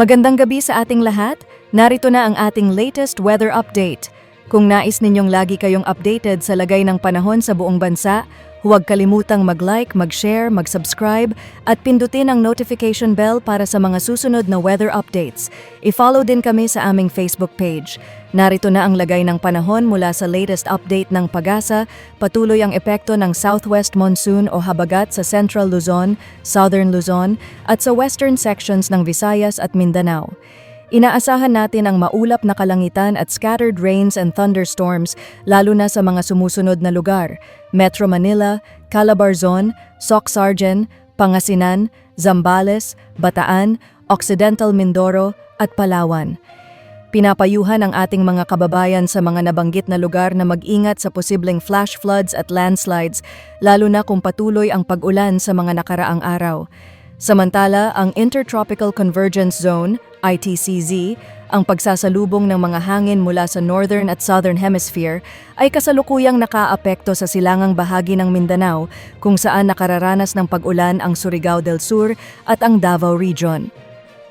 Magandang gabi sa ating lahat. Narito na ang ating latest weather update. Kung nais ninyong lagi kayong updated sa lagay ng panahon sa buong bansa, huwag kalimutang mag-like, mag-share, mag-subscribe at pindutin ang notification bell para sa mga susunod na weather updates. I-follow din kami sa aming Facebook page. Narito na ang lagay ng panahon mula sa latest update ng Pagasa, patuloy ang epekto ng southwest monsoon o habagat sa Central Luzon, Southern Luzon at sa western sections ng Visayas at Mindanao. Inaasahan natin ang maulap na kalangitan at scattered rains and thunderstorms lalo na sa mga sumusunod na lugar, Metro Manila, Calabarzon, Soc-Sargen, Pangasinan, Zambales, Bataan, Occidental Mindoro at Palawan. Pinapayuhan ang ating mga kababayan sa mga nabanggit na lugar na mag-ingat sa posibleng flash floods at landslides lalo na kung patuloy ang pag-ulan sa mga nakaraang araw. Samantala, ang Intertropical Convergence Zone, ITCZ, ang pagsasalubong ng mga hangin mula sa Northern at Southern Hemisphere ay kasalukuyang nakaapekto sa silangang bahagi ng Mindanao kung saan nakararanas ng pag-ulan ang Surigao del Sur at ang Davao Region.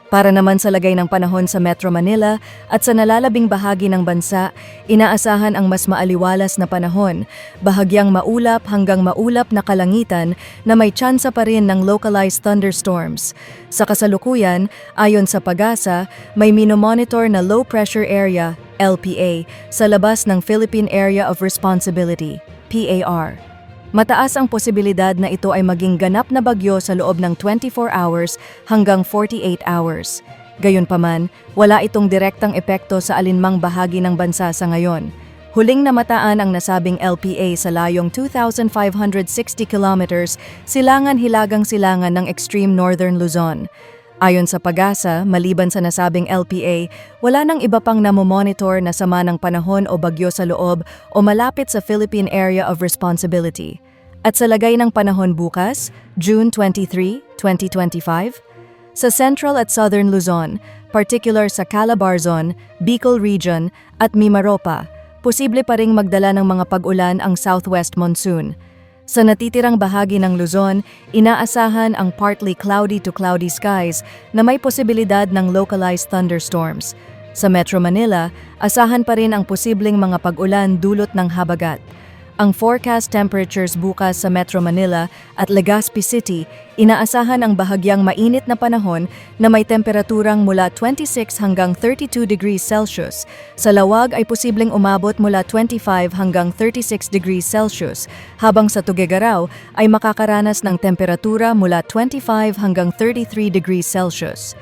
Para naman sa lagay ng panahon sa Metro Manila at sa nalalabing bahagi ng bansa, inaasahan ang mas maaliwalas na panahon, bahagyang maulap hanggang maulap na kalangitan na may tsansa pa rin ng localized thunderstorms. Sa kasalukuyan, ayon sa Pagasa, may minomonitor na low pressure area, LPA, sa labas ng Philippine Area of Responsibility, PAR. Mataas ang posibilidad na ito ay maging ganap na bagyo sa loob ng 24 hours hanggang 48 hours. Gayunpaman, wala itong direktang epekto sa alinmang bahagi ng bansa sa ngayon. Huling namataan ang nasabing LPA sa layong 2,560 kilometers silangan-hilagang silangan ng extreme northern Luzon. Ayon sa Pagasa, maliban sa nasabing LPA, wala nang iba pang namomonitor na sama ng panahon o bagyo sa loob o malapit sa Philippine Area of Responsibility. At sa lagay ng panahon bukas, June 23, 2025, sa Central at Southern Luzon, particular sa Calabarzon, Bicol Region at Mimaropa, posible pa ring magdala ng mga pag-ulan ang southwest monsoon. Sa natitirang bahagi ng Luzon, inaasahan ang partly cloudy to cloudy skies na may posibilidad ng localized thunderstorms. Sa Metro Manila, asahan pa rin ang posibleng mga pag-ulan dulot ng habagat. Ang forecast temperatures bukas sa Metro Manila at Legazpi City, inaasahan ang bahagyang mainit na panahon na may temperaturang mula 26 hanggang 32 degrees Celsius. Sa lawag ay posibleng umabot mula 25 hanggang 36 degrees Celsius, habang sa Tugigaraw ay makakaranas ng temperatura mula 25 hanggang 33 degrees Celsius.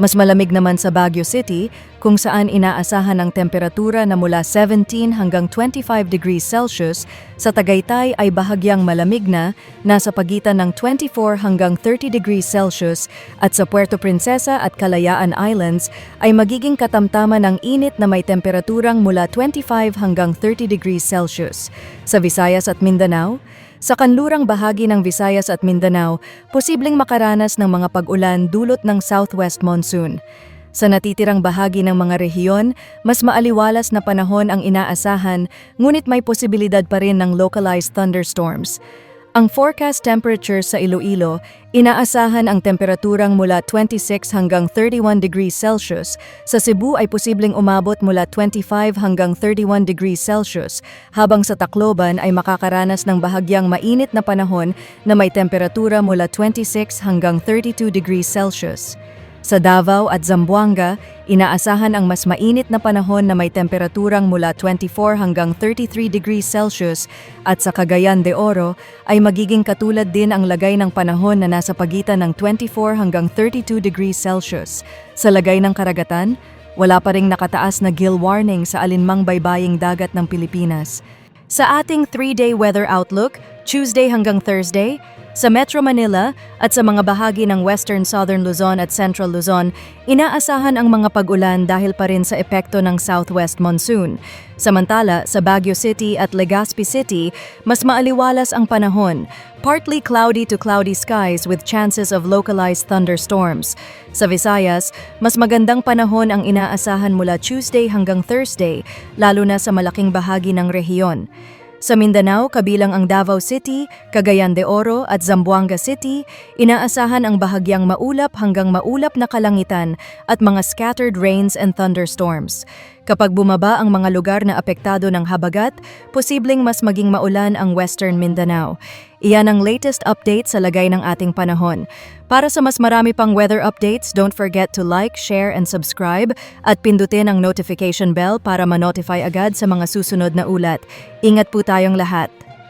Mas malamig naman sa Baguio City kung saan inaasahan ang temperatura na mula 17 hanggang 25 degrees Celsius, sa Tagaytay ay bahagyang malamig na, nasa pagitan ng 24 hanggang 30 degrees Celsius at sa Puerto Princesa at Kalayaan Islands ay magiging katamtaman ng init na may temperaturang mula 25 hanggang 30 degrees Celsius. Sa Visayas at Mindanao, sa kanlurang bahagi ng Visayas at Mindanao, posibleng makaranas ng mga pag-ulan dulot ng southwest monsoon. Sa natitirang bahagi ng mga rehiyon, mas maaliwalas na panahon ang inaasahan, ngunit may posibilidad pa rin ng localized thunderstorms. Ang forecast temperature sa Iloilo, inaasahan ang temperaturang mula 26 hanggang 31 degrees Celsius. Sa Cebu ay posibleng umabot mula 25 hanggang 31 degrees Celsius, habang sa Tacloban ay makakaranas ng bahagyang mainit na panahon na may temperatura mula 26 hanggang 32 degrees Celsius. Sa Davao at Zamboanga, inaasahan ang mas mainit na panahon na may temperaturang mula 24 hanggang 33 degrees Celsius at sa Cagayan de Oro ay magiging katulad din ang lagay ng panahon na nasa pagitan ng 24 hanggang 32 degrees Celsius. Sa lagay ng karagatan, wala pa ring nakataas na gill warning sa alinmang baybaying dagat ng Pilipinas. Sa ating 3-day weather outlook, Tuesday hanggang Thursday, sa Metro Manila at sa mga bahagi ng Western Southern Luzon at Central Luzon, inaasahan ang mga pag-ulan dahil pa rin sa epekto ng southwest monsoon. Samantala, sa Baguio City at Legazpi City, mas maaliwalas ang panahon, partly cloudy to cloudy skies with chances of localized thunderstorms. Sa Visayas, mas magandang panahon ang inaasahan mula Tuesday hanggang Thursday, lalo na sa malaking bahagi ng rehiyon. Sa Mindanao, kabilang ang Davao City, Cagayan de Oro at Zamboanga City, inaasahan ang bahagyang maulap hanggang maulap na kalangitan at mga scattered rains and thunderstorms. Kapag bumaba ang mga lugar na apektado ng habagat, posibleng mas maging maulan ang Western Mindanao. Iyan ang latest update sa lagay ng ating panahon. Para sa mas marami pang weather updates, don't forget to like, share, and subscribe at pindutin ang notification bell para ma-notify agad sa mga susunod na ulat. Ingat po tayong lahat.